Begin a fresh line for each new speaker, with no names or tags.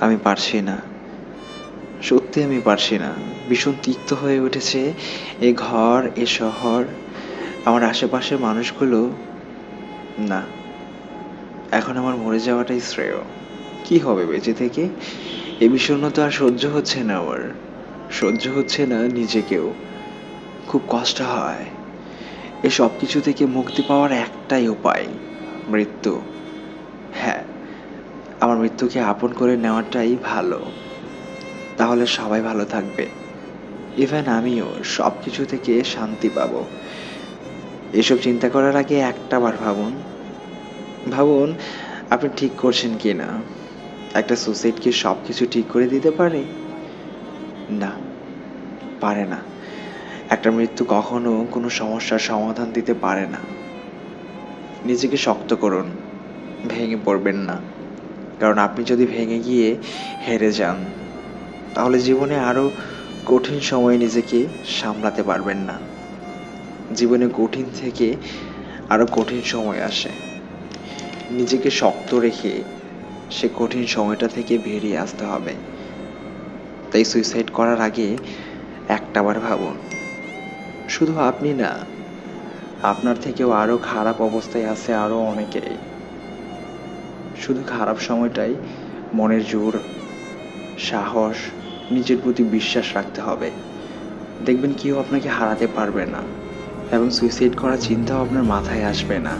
আমি পারছি না। সত্যি আমি পারছি না। ভীষণ তিক্ত হয়ে উঠেছে এ ঘর, এ শহর। আমার আশেপাশের মানুষগুলো, না। এখন আমার মরে যাওয়াটাই শ্রেয়। কি হবে বেঁচে থেকে? এ বিষণ্ণতা আর সহ্য হচ্ছে না আমার। সহ্য হচ্ছে না নিজেকেও। খুব কষ্ট হয়। এ সব কিছু থেকে মুক্তি পাওয়ার একটাই উপায়, মৃত্যু। হ্যাঁ আমার মৃত্যুকে আপন করে নেওয়াটাই ভালো। তাহলে সবাই ভালো থাকবে। ইভেন আমিও সব কিছু থেকে শান্তি পাবো। এসব চিন্তা করার আগে একটা বার ভাবুন। ভাবুন, আপনি ঠিক করছেন কি না একটা সুসাইড কি সব কিছু ঠিক করে দিতে পারে? না পারে না। একটা মৃত্যু কখনো কোনো সমস্যার সমাধান দিতে পারে না। নিজেকে শক্ত করুন, ভেঙে পড়বেন না। কারণ আপনি যদি ভেঙে গিয়ে হেরে যান, তাহলে জীবনে আরও কঠিন সময়ে নিজেকে সামলাতে পারবেন না। জীবনে কঠিন থেকে আরও কঠিন সময় আসে। নিজেকে শক্ত রেখে সে কঠিন সময়টা থেকে বেরিয়ে আসতে হবে। তাই সুইসাইড করার আগে একটাবার ভাবুন, শুধু আপনি না, আপনার থেকেও আরও খারাপ অবস্থায় আছে আরও অনেকেই। শুধু খারাপ সময়টাই মনের জোর, সাহস, নিজের প্রতি বিশ্বাস রাখতে হবে। দেখবেন কেউ আপনাকে হারাতে পারবে না এবং সুইসাইড করার চিন্তাও আপনার মাথায় আসবে না।